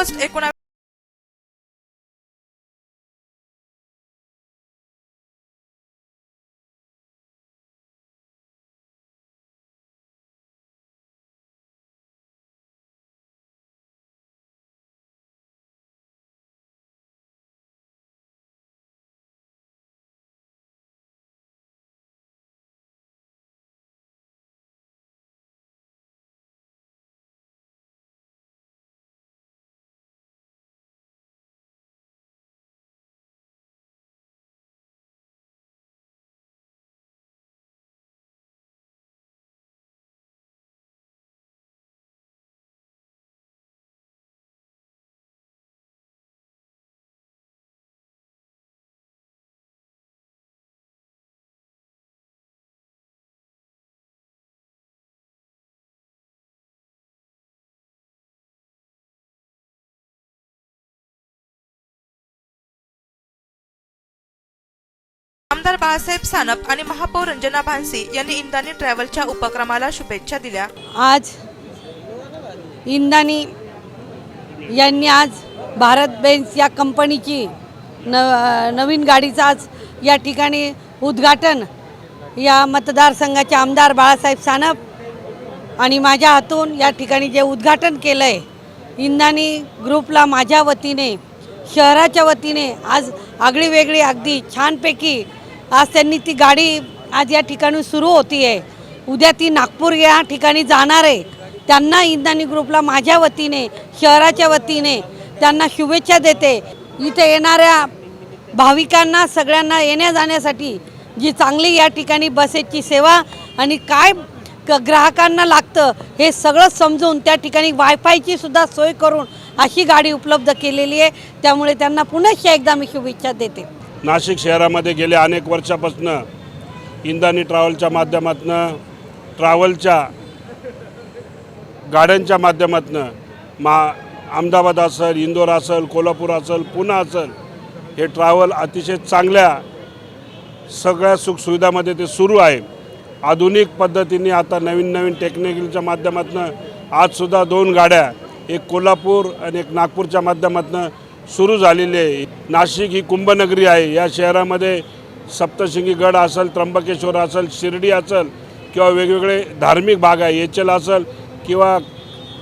August आमदार बाळासाहेब सानप आणि महापौर रंजना भानसी यांनी इंदानी ट्रॅव्हलच्या उपक्रमाला शुभेच्छा दिल्या. आज इंदानी यांनी आज भारत बेन्स या कंपनीची न नवीन गाडीचं आज या ठिकाणी उद्घाटन या मतदारसंघाचे आमदार बाळासाहेब सानप आणि माझ्या हातून या ठिकाणी जे उद्घाटन केलं आहे इंदानी ग्रुपला माझ्या वतीने शहराच्या वतीने आज आगळी वेगळी अगदी छानपैकी आज त्यांनी ती गाडी आज या ठिकाणी सुरू होती आहे उद्या ती नागपूर या ठिकाणी जाणार आहे. त्यांना इंदानी ग्रुपला माझ्या वतीने शहराच्या वतीने त्यांना शुभेच्छा देते. इथे येणाऱ्या भाविकांना सगळ्यांना येण्या जाण्यासाठी जी चांगली या ठिकाणी बसेसची सेवा आणि काय क ग्राहकांना लागतं हे सगळं समजून त्या ठिकाणी वायफायची सुद्धा सोय करून अशी गाडी उपलब्ध केलेली आहे. त्यामुळे त्यांना पुनश्च एकदा मी शुभेच्छा देते. नाशिक शहरामध्ये गेल्या अनेक वर्षापासून इंदानी ट्रॅव्हलच्या माध्यमातून ट्रॅव्हलच्या गाड्यांच्या माध्यमातून मा अहमदाबाद असेल इंदोर असेल कोल्हापूर असेल पुणे असेल हे ट्रॅव्हल अतिशय चांगल्या सगळ्या सुखसुविधामध्ये ते सुरू आहे. आधुनिक पद्धतीने आता नवीन नवीन टेक्निकलच्या माध्यमातून आजसुद्धा दोन गाड्या एक कोल्हापूर आणि एक नागपूरच्या माध्यमातून सुरू झालेली आहे. नाशिक ही कुंभनगरी आहे. या शहरामध्ये सप्तशृंगी गड असेल त्र्यंबकेश्वर असेल शिर्डी असेल किंवा वेगवेगळे धार्मिक भाग आहे. एचल असेल किंवा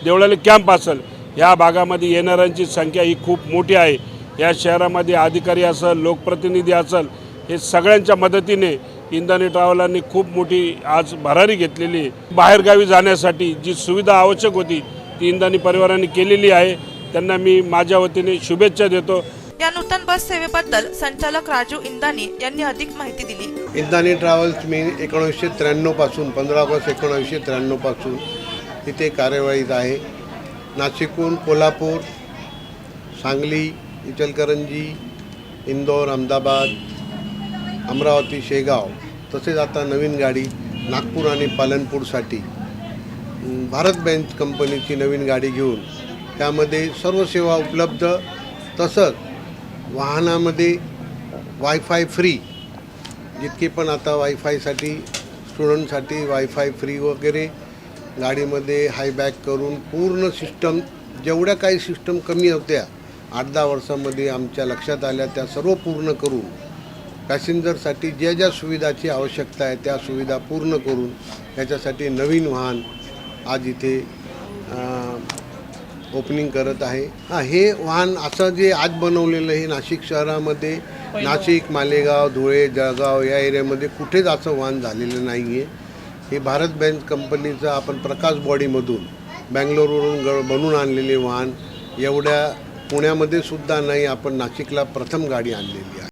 देवळाली कॅम्प असेल ह्या भागामध्ये येणाऱ्यांची संख्या ही खूप मोठी आहे. या शहरामध्ये अधिकारी असेल लोकप्रतिनिधी असेल हे सगळ्यांच्या मदतीने इंदानी ट्रॅव्हलांनी खूप मोठी आज भरारी घेतलेली आहे. बाहेरगावी जाण्यासाठी जी सुविधा आवश्यक होती ती इंदानी परिवाराने केलेली आहे. त्यांना मी माझ्या वतीने शुभेच्छा देतो. या नूतन बस सेवेबद्दल संचालक राजू इंदानी यांनी अधिक माहिती दिली. इंदानी ट्रॅव्हल्स मी एकोणीसशे त्र्याण्णवपासून पंधरा ऑगस्ट एकोणीसशे त्र्याण्णवपासून इथे कार्यवाहीत आहे. नाशिकहून कोल्हापूर सांगली इचलकरंजी इंदोर अहमदाबाद अमरावती शेगाव तसेच आता नवीन गाडी नागपूर आणि पालनपूरसाठी. भारत बेंच कंपनीची नवीन गाडी घेऊन त्यामध्ये सर्व सेवा उपलब्ध. तसंच वाहनामध्ये वायफाय फ्री जितके पण आता वायफायसाठी स्टुडंटसाठी वायफाय फ्री वगैरे गाडीमध्ये हायबॅक करून पूर्ण सिस्टम जेवढ्या काही सिस्टम कमी होत्या आठ दहा वर्षामध्ये आमच्या लक्षात आल्या त्या सर्व पूर्ण करून पॅसेंजरसाठी ज्या ज्या सुविधाची आवश्यकता आहे त्या सुविधा पूर्ण करून त्याच्यासाठी नवीन वाहन आज इथे ओपनिंग करत आहे. हां हे वाहन असं जे आज बनवलेलं आहे नाशिक शहरामध्ये नाशिक मालेगाव धुळे जळगाव या एरियामध्ये कुठेच असं वाहन झालेलं नाही आहे हे भारत बँक कंपनीचं आपण प्रकाश बॉडीमधून बँगलोरवरून ग बनवून आणलेले वाहन एवढ्या पुण्यामध्ये सुद्धा नाही आपण नाशिकला प्रथम गाडी आणलेली आहे.